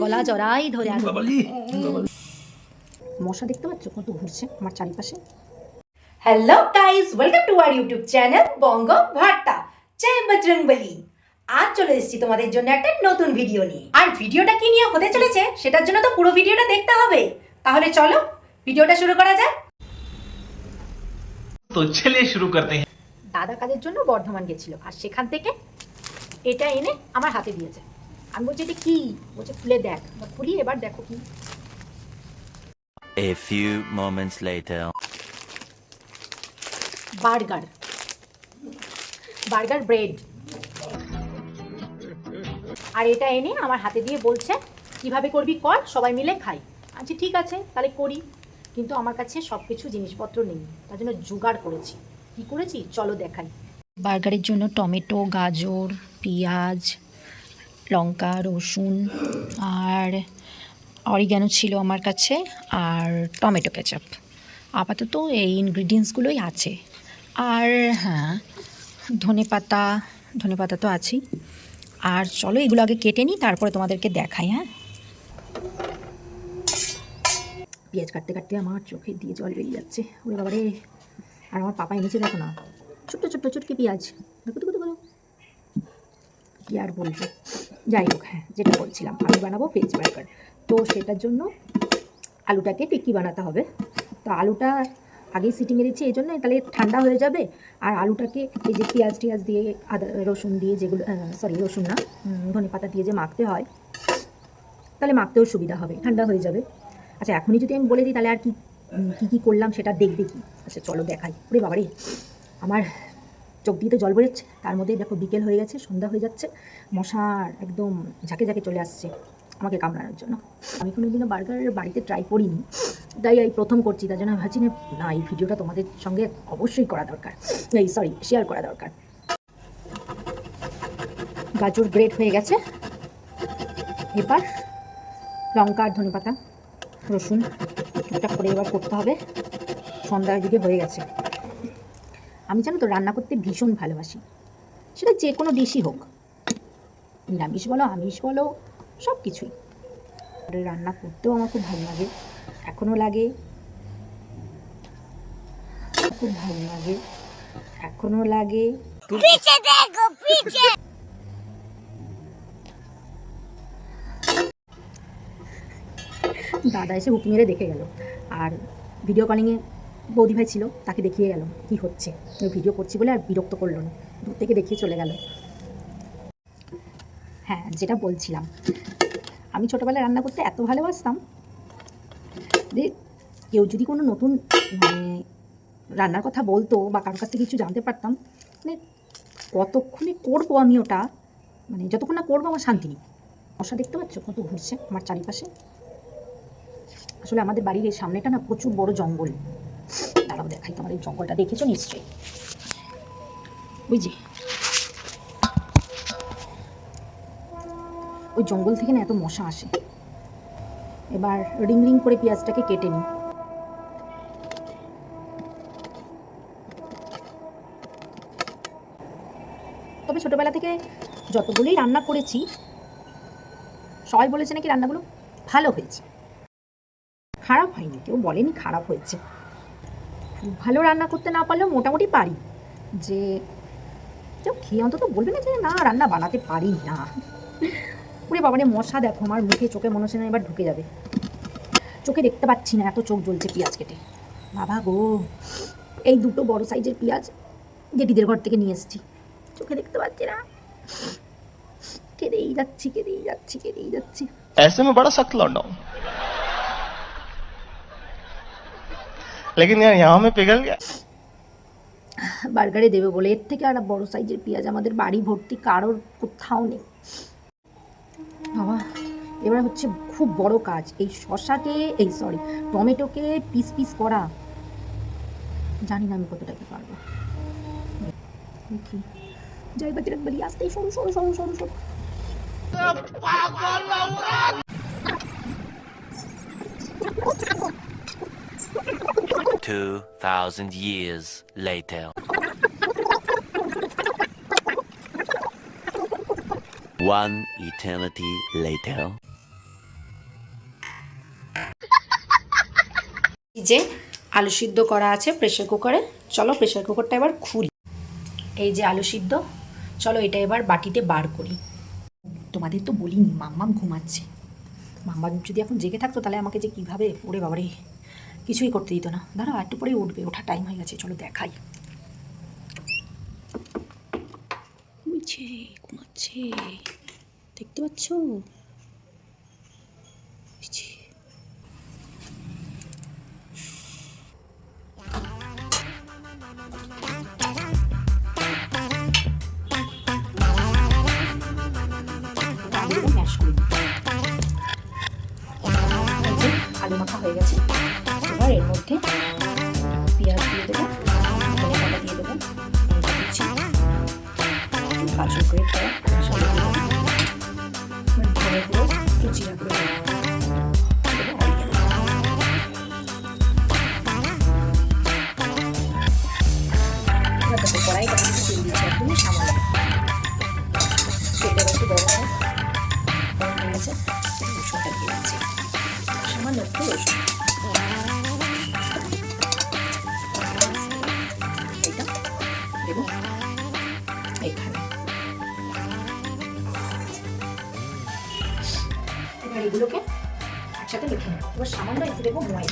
গলা জড়াই ধরে আছে। মশা দেখতে পাচ্ছ? কত ঘুরছে আমার চারিপাশে। Hello guys welcome to our YouTube channel Banga Barta জয় বজরং বলি আজ চলে এসেছি তোমাদের জন্য একটা নতুন ভিডিও নিয়ে। আর ভিডিওটা কি নিয়ে হতে চলেছে সেটার জন্য তো পুরো ভিডিওটা দেখতে হবে। তাহলে চলো ভিডিওটা শুরু করা যাক। তো চলে শুরু করতে দাদা কাজের জন্য বর্ধমান গেছিল আর সেখান থেকে এটা এনে আমার হাতে দিয়েছে। আমি বলছি এটা কি? বলছে খুলে দেখ। বা খুলি এবার দেখো কি। A few moments later. Burger. Burger bread. আর এটা এনে আমার হাতে দিয়ে বলছে কীভাবে করবি কর সবাই মিলে খাই। আচ্ছা ঠিক আছে তাহলে করি। কিন্তু আমার কাছে সব কিছু জিনিসপত্র নেই তার জন্য জোগাড় করেছি। কি করেছি? চলো দেখাই। বার্গারের জন্য টমেটো গাজর পেঁয়াজ লঙ্কা, রসুন আর অরিগ্যানো ছিল আমার কাছে আর টমেটো কেচাপ। আপাতত এই ইনগ্রিডিয়েন্টসগুলোই আছে। আর হ্যাঁ ধনে পাতা ধনে পাতা তো আছেই। আর চলো এগুলো আগে কেটে নিই, তারপরে তোমাদেরকে দেখাই হ্যাঁ? পেঁয়াজ কাটতে কাটতে আমার চোখে দিয়ে জল বেরিয়ে যাচ্ছে। ওরে বাবারে, আর আমার পাপা এনেছে দেখো না, ছোট্ট ছোট্ট ছোটকে পেঁয়াজ। দেখো দেখো। কি আর বলব? যাই হোক হ্যাঁ যেটা বলছিলাম আমি বানাবো ভেজ বার্গার তো সেটার জন্য আলুটাকে টিক্কি বানাতে হবে। তো আলুটা আগেই সিটি মেরেছি এই জন্য তাহলে ঠান্ডা হয়ে যাবে। আর আলুটাকে এই যে পেঁয়াজ টিয়াজ দিয়ে, আদা, রসুন দিয়ে যেগুলো সরি রসুন না ধনে পাতা দিয়ে যে মাখতে হয়, তাহলে মাখতেও সুবিধা হবে, ঠান্ডা হয়ে যাবে। আচ্ছা এখনই যদি আমি বলে দিই, তাহলে আর কি কী কী করলাম সেটা দেখবে কি? আচ্ছা চলো দেখাই। ওরে বাবারে, আমার চোখ দিয়ে তো জল বেরোচ্ছে। তার মধ্যে দেখো বিকেল হয়ে গেছে, সন্ধ্যা হয়ে যাচ্ছে। মশার একদম ঝাঁকে ঝাঁকে চলে আসছে আমাকে কামড়ানোর জন্য। আমি কোনো দিনও বাড়িতে ট্রাই করিনি, তাই এই প্রথম করছি, তার জন্য ভাবছি না না, এই ভিডিওটা তোমাদের সঙ্গে অবশ্যই করা দরকার। এই সরি শেয়ার করা দরকার। গাজর গ্রেট হয়ে গেছে। এবার লঙ্কা আর ধনে পাতা রসুন, টুকটাক করে এবার করতে হবে। সন্ধ্যার দিকে হয়ে গেছে। আমি জানো তো রান্না করতে ভীষণ ভালোবাসি। সেটা যে কোনো ডিশই হোক। নিরামিষ বলো আমিষ বলো সব কিছুই রান্না করতেও আমার খুব ভালো লাগে এখনও লাগে। খুব ভালো লাগে এখনও লাগে। দাদা এসে হুকি মেরে দেখে গেল। আর ভিডিও কলিংয়ে বৌদি ভাই ছিল, তাকে দেখিয়ে গেল কি হচ্ছে। ভিডিও করছি বলে আর বিরক্ত করল না, দূর থেকে দেখিয়ে চলে গেল। হ্যাঁ যেটা বলছিলাম, আমি ছোটোবেলায় রান্না করতে এত ভালোবাসতাম যে কেউ যদি কোনো নতুন মানে রান্নার কথা বলতো বা কারোর কাছ থেকে কিছু জানতে পারতাম মানে কতক্ষণে করব আমি ওটা মানে যতক্ষণ না করব আমার শান্তি নেই। মশা দেখতে পাচ্ছ? কত ঘুরছে আমার চারিপাশে। আসলে আমাদের বাড়ির এই সামনেটা না প্রচুর বড় জঙ্গল। দাঁড়াও, দেখাই তোমার এই জঙ্গলটা, দেখেছ নিশ্চয়ই? বুঝি ওই জঙ্গল থেকে না এত মশা আসে। এবার রিং রিং করে পেঁয়াজটাকে কেটে নিই। তবে ছোটবেলা থেকে যতগুলোই রান্না করেছি, সবাই বলেছে নাকি রান্নাগুলো ভালো হয়েছে। খারাপ হয়নি, কেউ বলেনি খারাপ হয়েছে। খুব ভালো রান্না করতে না পারলেও মোটামুটি পারি যে কেউ খেয়ে অন্তত বলবে না যে না রান্না বানাতে পারি না ওরে বাবারে মশা দেখো আমার মুখে চোখে মনে হচ্ছে না এবার ঢুকে যাবে চোখে দেখতে পাচ্ছি না এত চোখ জ্বলছে পেঁয়াজ কেটে বাবা গো এই দুটো বড় সাইজের পেঁয়াজ জেঠিদের ঘর থেকে নিয়ে এসেছি চোখে দেখতে পাচ্ছি না কেঁদেই যাচ্ছি কেঁদেই যাচ্ছি কেঁদেই যাচ্ছি ऐसे में बड़ा सख्त लौंडा हूं लेकिन यार यहाँ में पिघल गया বার্গারে দেবে বলে এর থেকে আর বড় সাইজের পেঁয়াজ আমাদের বাড়ি ভর্তি কারোর কোথাও নেই বাবা এবার হচ্ছে খুব বড় কাজ এই শশাকে এই সরি টমেটোকে পিস পিস করা জানি না আমি কতটা কি পারবো দেখি জয় বাতিরাক বলি আসতে সরু সরু সরু সরু সরু 2,000 years later. One eternity later. যে আলু সিদ্ধ করা আছে প্রেশার কুকারে চলো প্রেশার কুকারটা এবার খুলি। এই যে আলু সিদ্ধ। চলো এটা এবার বাটিতে বার করি। তোমাদের তো বলি মাম্মাম ঘুমাচ্ছে। মাম্মা যদি এখন জেগে থাকতো তাহলে আমাকে যে কীভাবে ওরে বাবারে। কিছুই করতে দিত না। দাঁড়া একটু পরেই উঠবে, ওঠার টাইম হয়ে গেছে, চলো দেখাই। ঘুমাচ্ছে ঘুমাচ্ছে। দেখতে পাচ্ছ? আলু মাখা হয়ে গেছে। এবার এর মধ্যে পেঁয়াজ দিয়ে দেবো দিয়ে দেবো কাজু করে খাওয়া। এবার সামান্য একটু দেবো ময়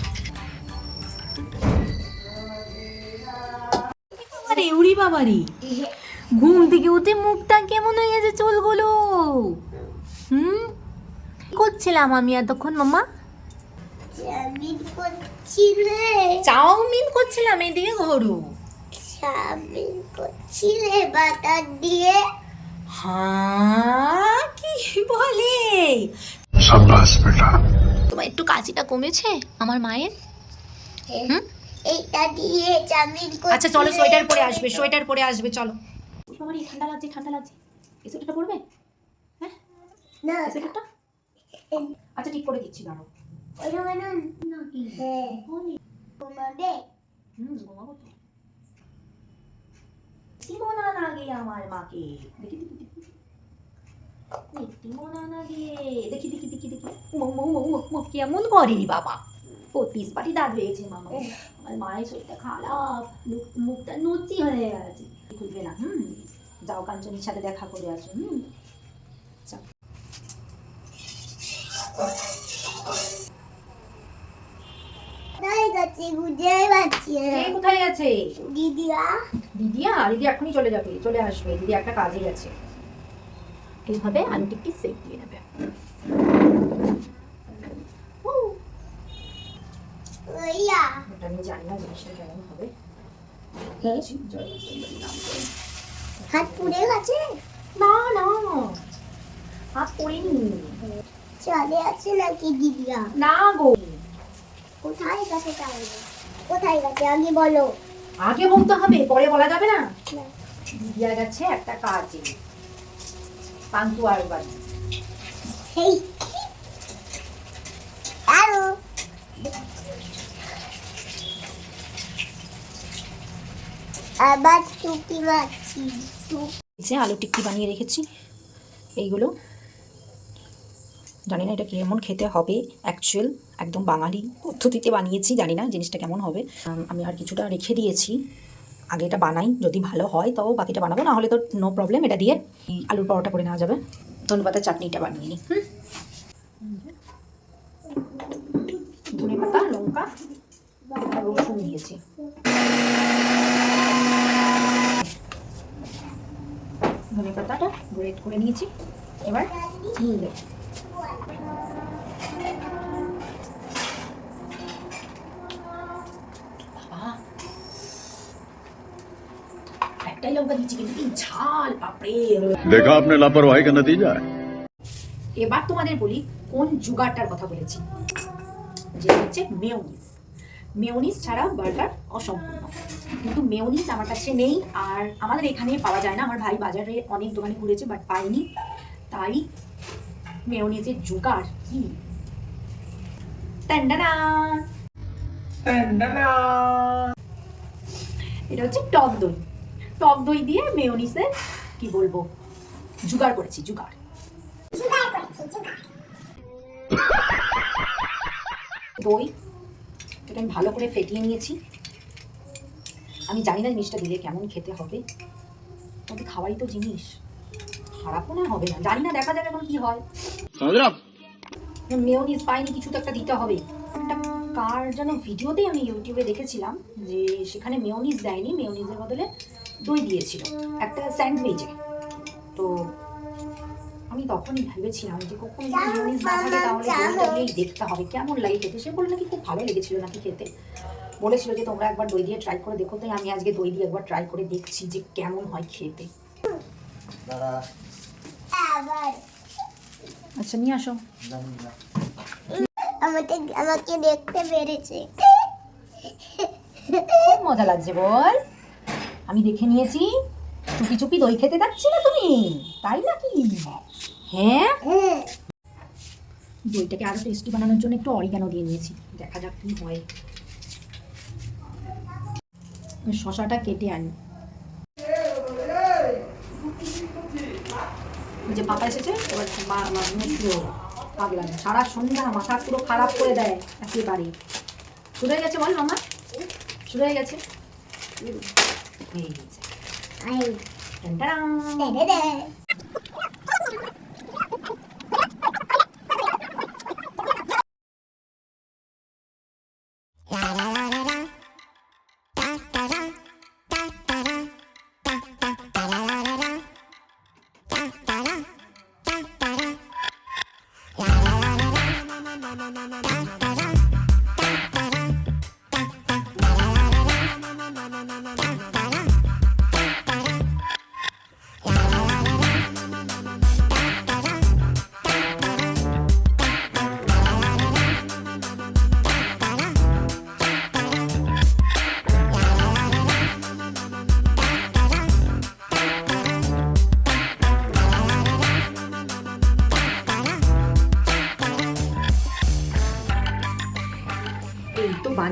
আরে উড়ি বাবারি। ঘুম থেকে উঠে মুখটা কেমন হয়ে গেছে চুলগুলো? হুম? কি করছিলাম আমি এতক্ষণ মামা চাউমিন করছিলাম এদিকে ঘরু চাউমিন করছিলে বাটার দিয়ে? হ্যাঁ কি বলে? তোমার একটু কাশিটা কমেছে? আমার মায়ের? হুম? এইটা দিয়ে চাউমিন আচ্ছা চলো সোয়েটার পরে আসবে সোয়েটার পরে আসবে চলো। আমার ঠান্ডা লাগছে ঠান্ডা লাগছে। এই সোয়েটারটা পরবে? না। সোয়েটারটা? আচ্ছা ঠিক করে দিচ্ছি দাঁড়ো ওটা না কি? হ্যাঁ। আমার মাকে? দেখি দেখি। দেখি দেখি দেখি দেখি। কেমন করেনি বাবা? ও পিস পাটি দাঁত হয়েছে মামা আমার মায়ের শরীরটা খারাপ মুখটা নুচি হয়ে গেছে। খুলবে না হুম? যাও কাঞ্চনির সাথে দেখা করে আসো হুম? কোথায় গেছে? দিদিরা দিদিয়া। দিদি এখনই চলে যাবে চলে আসবে। দিদি একটা কাজে গেছে। এইভাবে টিক্কি সেক দিয়ে নেবে। আমি জানি না জিনিসটা কেমন হবে। হ্যাঁ। হাত পুড়ে গেছে? না না। হাত পড়িনি। চলে আছে নাকি দিদিরা? না গো। কোথায় গেছে তাহলে? কোথায় গেছে? আগে বলো। আগে বলতে হবে পরে বলা যাবে না। না। দিদিয়া গেছে একটা কাজে। পান্তুয়ার বাড়ি আবার টুকি যে আলু টিক্কি বানিয়ে রেখেছি এইগুলো। জানি না এটা কেমন খেতে হবে অ্যাকচুয়াল একদম বাঙালি পদ্ধতিতে বানিয়েছি জানি না জিনিসটা কেমন হবে। আমি আর কিছুটা রেখে দিয়েছি। আগে এটা বানাই, যদি ভালো হয় তাও বাকিটা বানাবো না হলে তো নো প্রবলেম এটা দিয়ে আলুর পরোটা করে নেওয়া যাবে। ধনেপাতার চাটনিটা বানিয়ে নিই। ধনে পাতা লঙ্কা রসুন দিয়েছি। ধনে পাতাটা গ্রেট করে নিয়েছি। এবার দেবো বাবা একটাই লঙ্কা দিচ্ছি কিন্তু এই ঝাল বাপরে। দেখা আপনার লাপরওয়াহি কা নতিজা এবার তোমাদের বলি কোন জুগারটার কথা বলেছি। যেটা হচ্ছে মেয়নিজ। মেয়নিজ ছাড়া বার্গার অসম্পূর্ণ। কিন্তু মেয়নিজ আমার কাছে নেই আর আমাদের এখানে পাওয়া যায় না। আমার ভাই বাজারে অনেক দোকানে ঘুরেছে বাট পাইনি। তাই মেয়নিজের জোগাড় কি? এটা হচ্ছে টক দই। টক দই দিয়ে মেয়নিসে কি বলব জোগাড় করেছি জোগাড়। দই এটা আমি ভালো করে ফেটিয়ে নিয়েছি। আমি জানি না জিনিসটা দিলে কেমন খেতে হবে। তবে খাওয়াই তো জিনিস। খারাপও না হবে না। জানি না দেখা যাবে এখন কি হয়। মেয়নিস পাইনি কিছু তো একটা দিতে হবে। একটা কার যেন ভিডিওতেই আমি ইউটিউবে দেখেছিলাম যে সেখানে মেয়নিস দেয়নি মেয়নিসের বদলে দই দিয়েছিল একটা স্যান্ডউইচে তো আমি তখনই ভেবেছিলাম যে কখন যদি না থাকে তাহলে দেখতে হবে কেমন লাগে খেতে? সে বলে নাকি খুব ভালো লেগেছিল নাকি খেতে? বলেছিল যে তোমরা একবার দই দিয়ে ট্রাই করে দেখো তাই আমি আজকে দই দিয়ে একবার ট্রাই করে দেখছি যে কেমন হয় খেতে। আচ্ছা নিয়ে আসো। আমাকে আমাকে দেখতে পেরেছে। খুব মজা লাগছে বল। আমি দেখে নিয়েছি, চুপি চুপি দই খেতে যাচ্ছিলে তুমি, তাই নাকি? হ্যাঁ? দইটাকে আরও টেস্টি বানানোর জন্য একটু অরিগানো দিয়ে নিয়েছি, দেখা যাক কি হয়। শশাটা কেটে আনি। যে পাপা এসেছে, এবার মা- মা- সারা সন্ধ্যা মাথা পুরো খারাপ করে দেয় একেবারে। শুরু হয়ে গেছে বল মামা? শুরু হয়ে গেছে। হয়ে গেছে আই টানটারাং।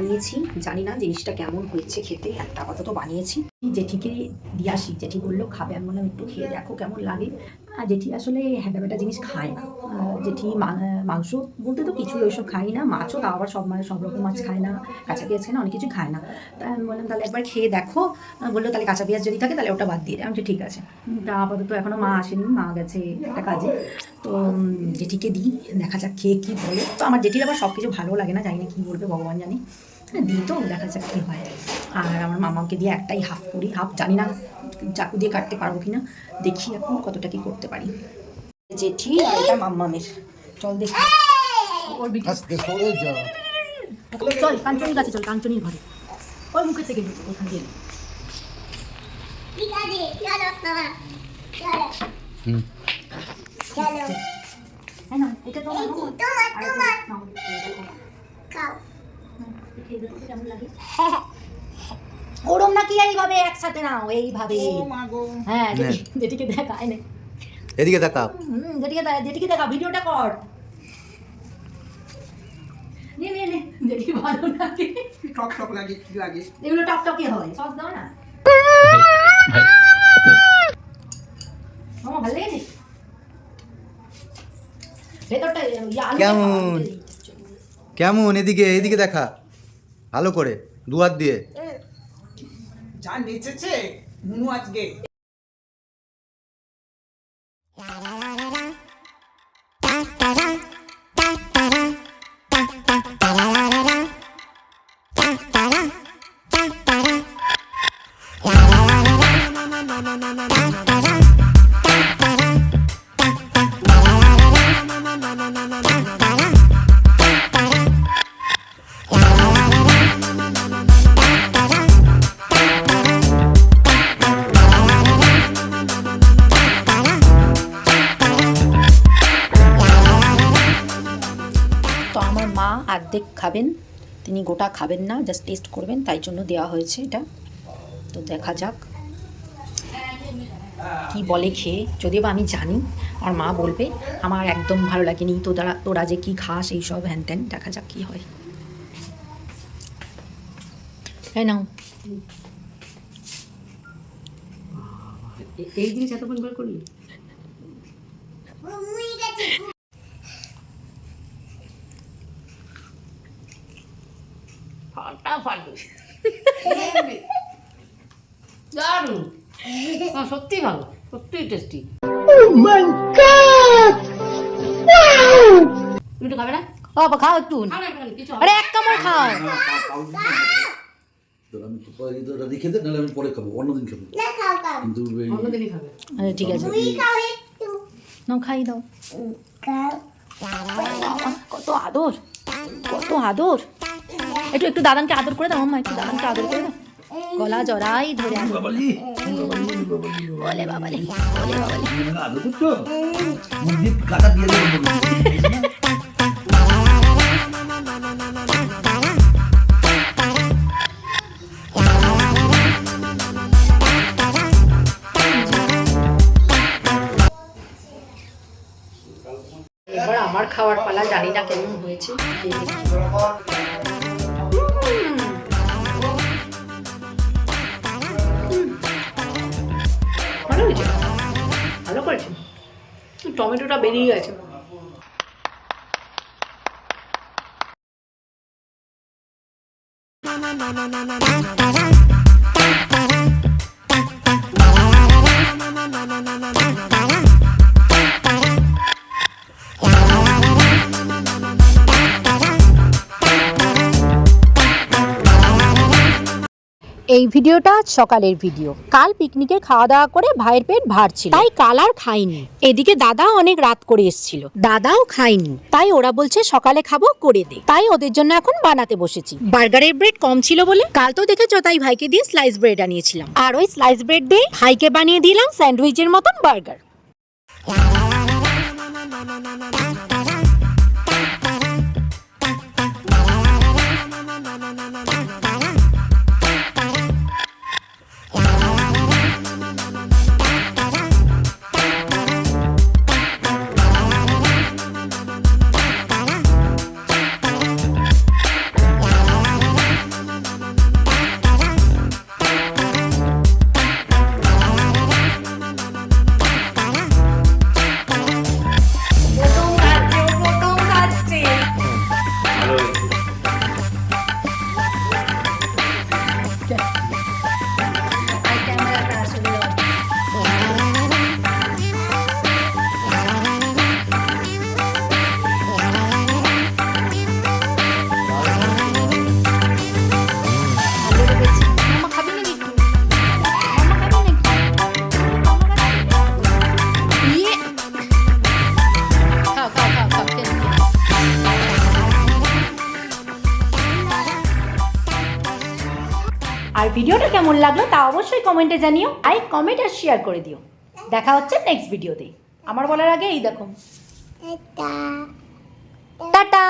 বানিয়েছি। জানি না জিনিসটা কেমন হয়েছে খেতে, একটা আপাতত বানিয়েছি। জেঠিকে দিয়ে আসি। জেঠি বলল, খাবে? আমি বললাম, একটু খেয়ে দেখো কেমন লাগে। আর জেঠি আসলে হ্যাঁটা জিনিস খায় না। জেঠি মাংস বলতে তো কিছুই ওইসব খাই না। মাছও তাও আবার সব মানে সব রকম মাছ খায় না। কাঁচা পেঁয়াজ খায় না, অনেক কিছু খায় না। তাই আমি বললাম, তাহলে একবার খেয়ে দেখো। বলল, তাহলে কাঁচা পেঁয়াজ যদি থাকে, তাহলে ওটা বাদ দিয়ে আমি ঠিক আছে। তা আপাতত এখনও মা আসেনি, মা গেছে একটা কাজে। তো জেঠিকে দিই, দেখা যাক খেয়ে কী বলে। তো আমার জেঠির আবার সব কিছু ভালো লাগে না, জানি না কী বলবে, ভগবান জানি। হ্যাঁ, দিই তো দেখা যাক কী হয়। আর আমার মামাকে দিয়ে একটাই হাফ করি। হাফ জানি না চাকু দিয়ে কাটতে পারব কি না দেখি এখন কতটা কি করতে পারি। জেঠি আর এটা মাম্মামের। চল দেখি। ওর বিটি চল কাঞ্চনির কাছে চল কাঞ্চনির ঘরে। ওই মুখের থেকে ওখান দিয়ে আছে এটা তো ওরম নাকি এইভাবে একসাথে নাও এইভাবে। হ্যাঁ জেঠিকে দেখা আয় নে। এদিকে তাকাও হুম, জেঠিকে দেখা দেখা ভিডিওটা কর। নে নে নে জেঠি ভালো লাগে। টক টক লাগে কি লাগে? এগুলো টকটকে হয়। সস দাও না। মামা ভালো লেগেছে? ভেতরটা আলুটা খাও, কেমন? কেমন? এদিকে এদিকে দেখা। ভালো করে দু হাত দিয়ে। যা নেচেছে মুনু আজকে। অর্ধেক খাবেন তিনি গোটা খাবেন না জাস্ট টেস্ট করবেন তাই জন্য দেওয়া হয়েছে এটা। তো দেখা যাক কি বলে খেয়ে। যদিও বা আমি জানি আর মা বলবে আমার একদম ভালো লাগেনি তো তোরা তোরা যে কি খাস এই সব হ্যান ত্যান দেখা যাক কী হয়। হ্যাঁ নাও। এই জিনিস এত পরিবার করলি মুই গেছে ফাটাফাটি দারুণ। সত্যি ভালো সত্যি টেস্টি তুমি একটু খাবে না? ও বাবা, একটু। আরে এক কামড় ঠিক আছে। খাই দাও খাও। কত আদর কত আদর। একটু একটু দাদানকে আদর করে দাও একটু দাদানকে আদর করে দাও। গলা জড়াই ধরে। বলে বাবালে এবার আমার খাওয়ার পালা জানি না কেমন হয়েছে। টমেটোটা বেরিয়ে গেছে। এই ভিডিওটা সকালের ভিডিও। কাল পিকনিকে খাওয়া দাওয়া করে ভাইয়ের পেট ভার ছিল তাই কাল আর খাইনি। এদিকে দাদা অনেক রাত করে এসেছিল। দাদাও খাইনি। তাই ওরা বলছে সকালে খাব, করে দে। তাই ওদের জন্য এখন বানাতে বসেছি। বার্গারের ব্রেড কম ছিল বলে কাল তো দেখেছ তাই ভাইকে দিয়ে স্লাইস ব্রেড আনিয়েছিলাম। আর ওই স্লাইস ব্রেড দিয়ে ভাইকে বানিয়ে দিলাম স্যান্ডউইচের মতন বার্গার। কেমন লাগল তা অবশ্যই কমেন্টে জানিও। আই কমেন্ট আর শেয়ার করে দিও। দেখা হচ্ছে নেক্সট ভিডিওতে আমার বলার আগে এই দেখো। টাটা।